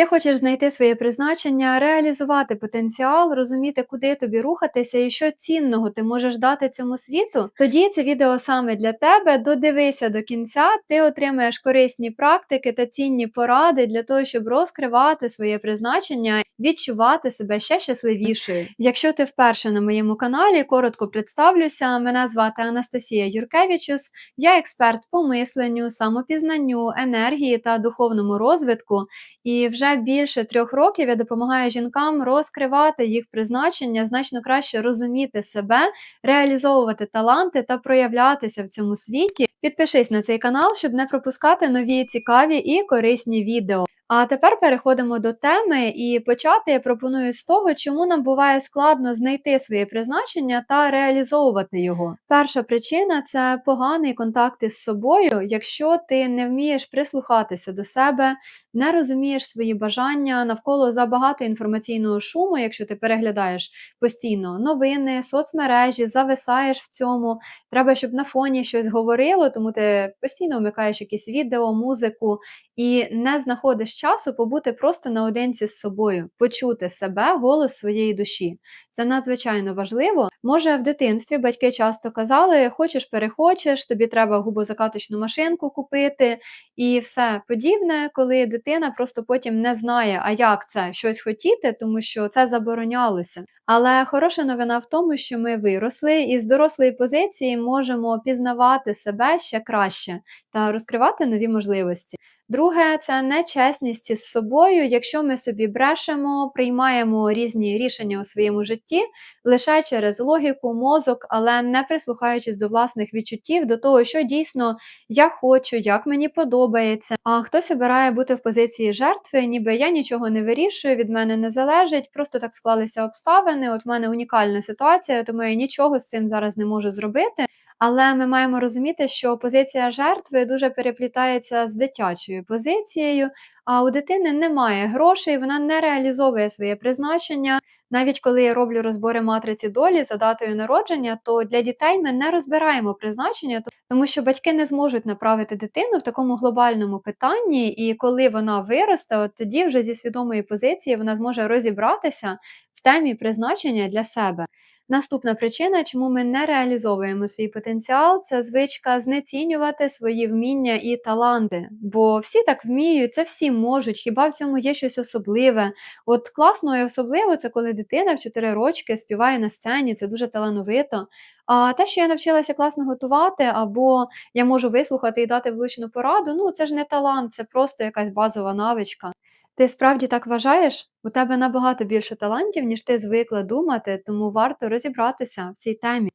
Ти хочеш знайти своє призначення, реалізувати потенціал, розуміти, куди тобі рухатися і що цінного ти можеш дати цьому світу. Тоді це відео саме для тебе. Додивися до кінця, ти отримаєш корисні практики та цінні поради для того, щоб розкривати своє призначення, відчувати себе ще щасливішою. Якщо ти вперше на моєму каналі, коротко представлюся. Мене звати Анастасія Юркевичус, я експерт по мисленню, самопізнанню, енергії та духовному розвитку. І вже більше трьох років я допомагаю жінкам розкривати їх призначення, значно краще розуміти себе, реалізовувати таланти та проявлятися в цьому світі. Підпишись на цей канал, щоб не пропускати нові цікаві і корисні відео. А тепер переходимо до теми, і почати я пропоную з того, чому нам буває складно знайти своє призначення та реалізовувати його. Перша причина це поганий контакт із собою, якщо ти не вмієш прислухатися до себе, не розумієш свої бажання навколо забагато інформаційного шуму, якщо ти переглядаєш постійно новини, соцмережі, зависаєш в цьому. Треба, щоб на фоні щось говорило, тому ти постійно вмикаєш якісь відео, музику і не знаходиш часу побути просто наодинці з собою, почути себе, голос своєї душі. Це надзвичайно важливо. Може, в дитинстві батьки часто казали: хочеш, перехочеш, тобі треба губозакаточну машинку купити і все подібне, коли дитина просто потім не знає, а як це щось хотіти, тому що це заборонялося. Але хороша новина в тому, що ми виросли і з дорослої позиції можемо пізнавати себе ще краще та розкривати нові можливості. Друге, це нечесність із собою, якщо ми собі брешемо, приймаємо різні рішення у своєму житті лише через логіку, мозок, але не прислухаючись до власних відчуттів, до того, що дійсно я хочу, як мені подобається. А хтось обирає бути в позиції жертви, ніби я нічого не вирішую, від мене не залежить, просто так склалися обставини. От в мене унікальна ситуація, тому я нічого з цим зараз не можу зробити. Але ми маємо розуміти, що позиція жертви дуже переплітається з дитячою позицією, а у дитини немає грошей, вона не реалізовує своє призначення. Навіть коли я роблю розбори матриці долі за датою народження, то для дітей ми не розбираємо призначення, тому що батьки не зможуть направити дитину в такому глобальному питанні, і коли вона виросте, от тоді вже зі свідомої позиції вона зможе розібратися в темі призначення для себе. Наступна причина, чому ми не реалізовуємо свій потенціал, це звичка знецінювати свої вміння і таланти. Бо всі так вміють, це всі можуть, хіба в цьому є щось особливе. От класно і особливо це коли дитина в 4 рочки співає на сцені, це дуже талановито. А те, що я навчилася класно готувати, або я можу вислухати і дати влучну пораду, ну це ж не талант, це просто якась базова навичка. Ти справді так вважаєш? У тебе набагато більше талантів, ніж ти звикла думати, тому варто розібратися в цій темі.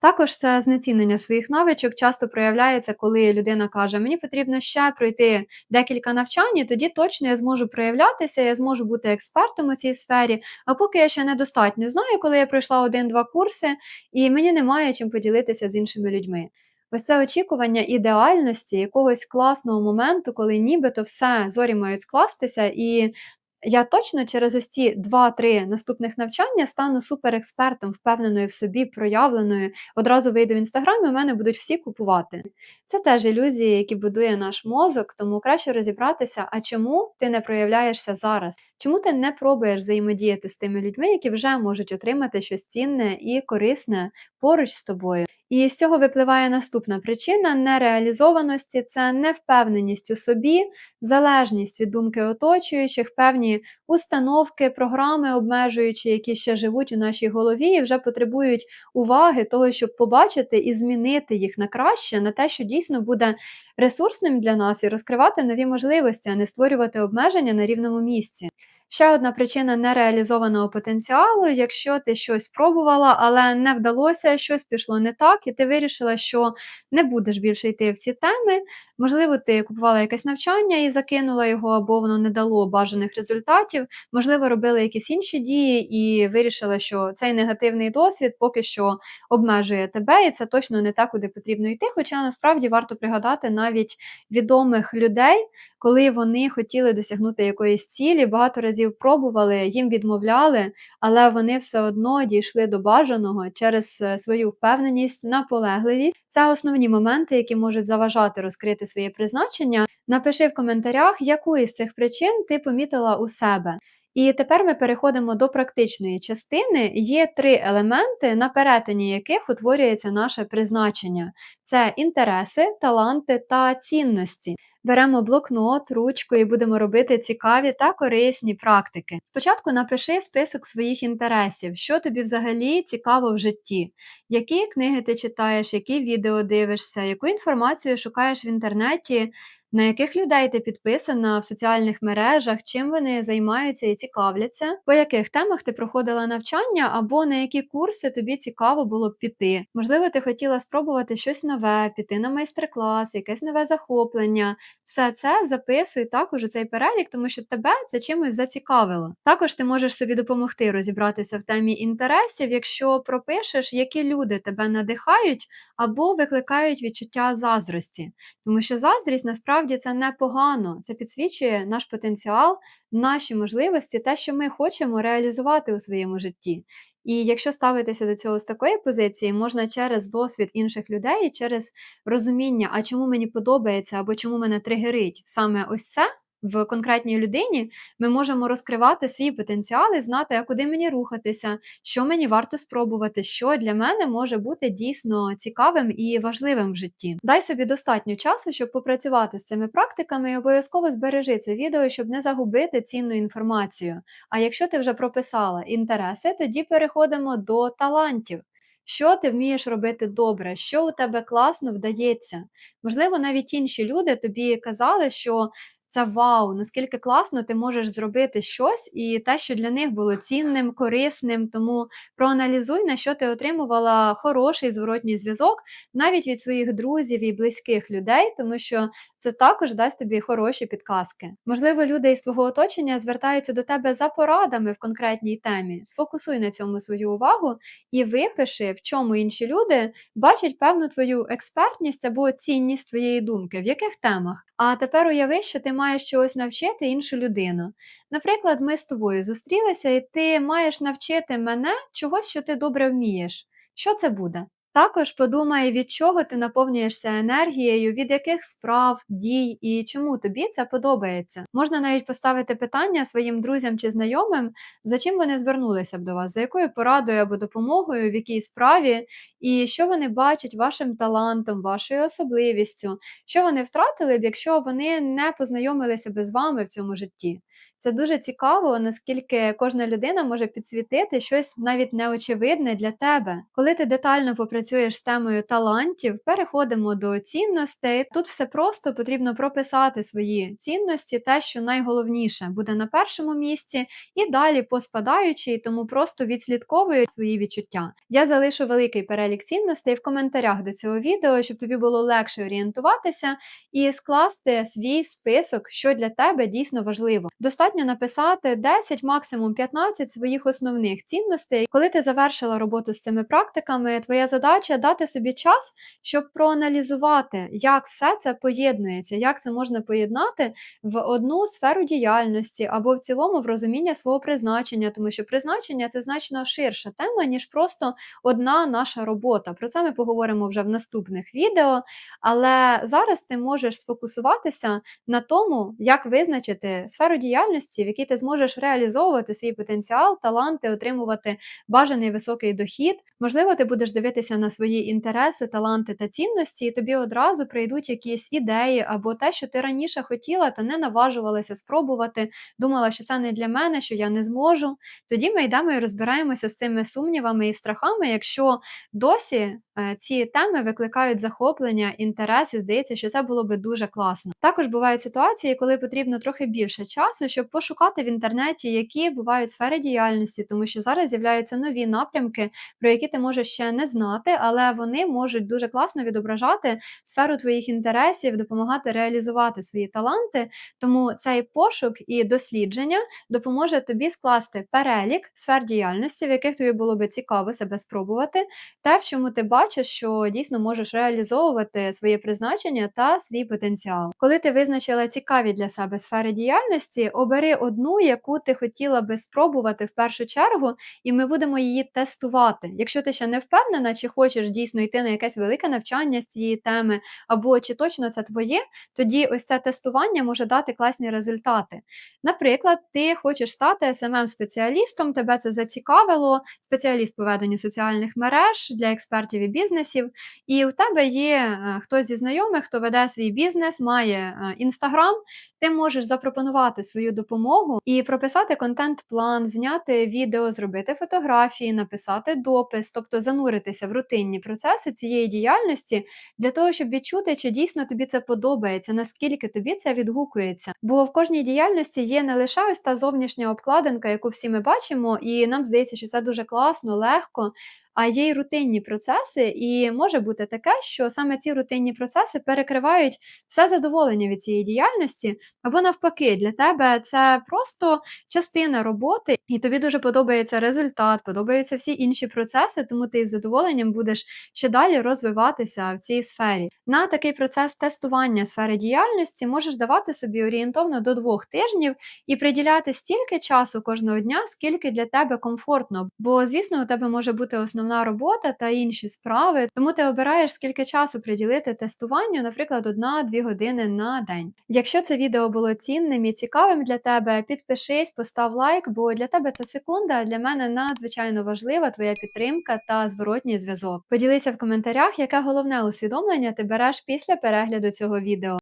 Також це знецінення своїх навичок часто проявляється, коли людина каже, мені потрібно ще пройти декілька навчань, і тоді точно я зможу проявлятися, я зможу бути експертом у цій сфері, а поки я ще недостатньо знаю, коли я пройшла один-два курси, і мені немає чим поділитися з іншими людьми. Ось це очікування ідеальності, якогось класного моменту, коли нібито все зорі мають скластися, і я точно через ось ці 2-3 наступних навчання стану суперекспертом, впевненою в собі, проявленою. Одразу вийду в інстаграм, і в мене будуть всі купувати. Це теж ілюзії, які будує наш мозок, тому краще розібратися, а чому ти не проявляєшся зараз? Чому ти не пробуєш взаємодіяти з тими людьми, які вже можуть отримати щось цінне і корисне поруч з тобою? І з цього випливає наступна причина нереалізованості це невпевненість у собі, залежність від думки оточуючих, певні установки, програми, обмежуючі, які ще живуть у нашій голові, і вже потребують уваги того, щоб побачити і змінити їх на краще, на те, що дійсно буде ресурсним для нас і розкривати нові можливості, а не створювати обмеження на рівному місці. Ще одна причина нереалізованого потенціалу, якщо ти щось пробувала, але не вдалося, щось пішло не так, і ти вирішила, що не будеш більше йти в ці теми. Можливо, ти купувала якесь навчання і закинула його, або воно не дало бажаних результатів. Можливо, робила якісь інші дії і вирішила, що цей негативний досвід поки що обмежує тебе, і це точно не так, куди потрібно йти. Хоча насправді варто пригадати навіть відомих людей, коли вони хотіли досягнути якоїсь цілі, багато разів разів пробували, їм відмовляли, але вони все одно дійшли до бажаного через е, свою впевненість, наполегливість. Це основні моменти, які можуть заважати розкрити своє призначення. Напиши в коментарях, яку із цих причин ти помітила у себе. І тепер ми переходимо до практичної частини. Є три елементи, на перетині яких утворюється наше призначення: це інтереси, таланти та цінності. Беремо блокнот, ручку і будемо робити цікаві та корисні практики. Спочатку напиши список своїх інтересів, що тобі взагалі цікаво в житті, які книги ти читаєш, які відео дивишся, яку інформацію шукаєш в інтернеті, на яких людей ти підписана в соціальних мережах, чим вони займаються і цікавляться, по яких темах ти проходила навчання, або на які курси тобі цікаво було б піти. Можливо, ти хотіла спробувати щось нове, піти на майстер-клас, якесь нове захоплення. Все це записуй також у цей перелік, тому що тебе це чимось зацікавило. Також ти можеш собі допомогти розібратися в темі інтересів, якщо пропишеш, які люди тебе надихають або викликають відчуття заздрості, тому що заздрість насправді це непогано, це підсвічує наш потенціал, наші можливості, те, що ми хочемо реалізувати у своєму житті. І якщо ставитися до цього з такої позиції, можна через досвід інших людей, через розуміння, а чому мені подобається або чому мене тригерить саме ось це. В конкретній людині ми можемо розкривати свій потенціал і знати, а куди мені рухатися, що мені варто спробувати, що для мене може бути дійсно цікавим і важливим в житті. Дай собі достатньо часу, щоб попрацювати з цими практиками, і обов'язково збережи це відео, щоб не загубити цінну інформацію. А якщо ти вже прописала інтереси, тоді переходимо до талантів. Що ти вмієш робити добре, що у тебе класно вдається? Можливо, навіть інші люди тобі казали, що це вау, наскільки класно ти можеш зробити щось, і те, що для них було цінним, корисним. Тому проаналізуй, на що ти отримувала хороший зворотній зв'язок навіть від своїх друзів і близьких людей, тому що це також дасть тобі хороші підказки. Можливо, люди із твого оточення звертаються до тебе за порадами в конкретній темі. Сфокусуй на цьому свою увагу і випиши, в чому інші люди бачать певну твою експертність або цінність твоєї думки, в яких темах. А тепер уяви, що ти маєш чогось навчити іншу людину. Наприклад, ми з тобою зустрілися, і ти маєш навчити мене чогось, що ти добре вмієш. Що це буде? Також подумай, від чого ти наповнюєшся енергією, від яких справ, дій і чому тобі це подобається. Можна навіть поставити питання своїм друзям чи знайомим, за чим вони звернулися б до вас, за якою порадою або допомогою, в якій справі, і що вони бачать вашим талантом, вашою особливістю, що вони втратили б, якщо вони не познайомилися би з вами в цьому житті. Це дуже цікаво, наскільки кожна людина може підсвітити щось навіть неочевидне для тебе. Коли ти детально попрацюєш з темою талантів, переходимо до цінностей. Тут все просто потрібно прописати свої цінності, те, що найголовніше буде на першому місці, і далі поспадаючи, тому просто відслідковують свої відчуття. Я залишу великий перелік цінностей в коментарях до цього відео, щоб тобі було легше орієнтуватися і скласти свій список, що для тебе дійсно важливо. Достатньо написати 10, максимум 15 своїх основних цінностей. Коли ти завершила роботу з цими практиками, твоя задача дати собі час, щоб проаналізувати, як все це поєднується, як це можна поєднати в одну сферу діяльності або в цілому в розуміння свого призначення, тому що призначення це значно ширша тема, ніж просто одна наша робота. Про це ми поговоримо вже в наступних відео. Але зараз ти можеш сфокусуватися на тому, як визначити сферу діяльності, в якій ти зможеш реалізовувати свій потенціал, таланти, отримувати бажаний високий дохід. Можливо, ти будеш дивитися на свої інтереси, таланти та цінності, і тобі одразу прийдуть якісь ідеї або те, що ти раніше хотіла, та не наважувалася спробувати, думала, що це не для мене, що я не зможу. Тоді ми йдемо і розбираємося з цими сумнівами і страхами, якщо досі е, ці теми викликають захоплення, інтерес, і здається, що це було би дуже класно. Також бувають ситуації, коли потрібно трохи більше часу, щоб пошукати в інтернеті, які бувають сфери діяльності, тому що зараз з'являються нові напрямки, про які ти можеш ще не знати, але вони можуть дуже класно відображати сферу твоїх інтересів, допомагати реалізувати свої таланти. Тому цей пошук і дослідження допоможе тобі скласти перелік сфер діяльності, в яких тобі було би цікаво себе спробувати, те, в чому ти бачиш, що дійсно можеш реалізовувати своє призначення та свій потенціал. Коли ти визначила цікаві для себе сфери діяльності, обери одну, яку ти хотіла би спробувати в першу чергу, і ми будемо її тестувати. Якщо ти ще не впевнена, чи хочеш дійсно йти на якесь велике навчання з цієї теми, або чи точно це твоє, тоді ось це тестування може дати класні результати. Наприклад, ти хочеш стати smm спеціалістом тебе це зацікавило, спеціаліст по веденню соціальних мереж для експертів і бізнесів, і у тебе є е, хтось зі знайомих, хто веде свій бізнес, має інстаграм, ти можеш запропонувати свою допомогу і прописати контент-план, зняти відео, зробити фотографії, написати допис, тобто зануритися в рутинні процеси цієї діяльності для того, щоб відчути, чи дійсно тобі це подобається, наскільки тобі це відгукується. Бо в кожній діяльності є не лише ось та зовнішня обкладинка, яку всі ми бачимо, і нам здається, що це дуже класно, легко. А є й рутинні процеси, і може бути таке, що саме ці рутинні процеси перекривають все задоволення від цієї діяльності, або навпаки, для тебе це просто частина роботи, і тобі дуже подобається результат, подобаються всі інші процеси, тому ти з задоволенням будеш ще далі розвиватися в цій сфері. На такий процес тестування сфери діяльності можеш давати собі орієнтовно до двох тижнів і приділяти стільки часу кожного дня, скільки для тебе комфортно. Бо, звісно, у тебе може бути основна робота та інші справи, тому ти обираєш скільки часу приділити тестуванню, наприклад, одна-дві години на день. Якщо це відео було цінним і цікавим для тебе, підпишись, постав лайк, бо для тебе це секунда, а для мене надзвичайно важлива твоя підтримка та зворотній зв'язок. Поділися в коментарях, яке головне усвідомлення ти береш після перегляду цього відео.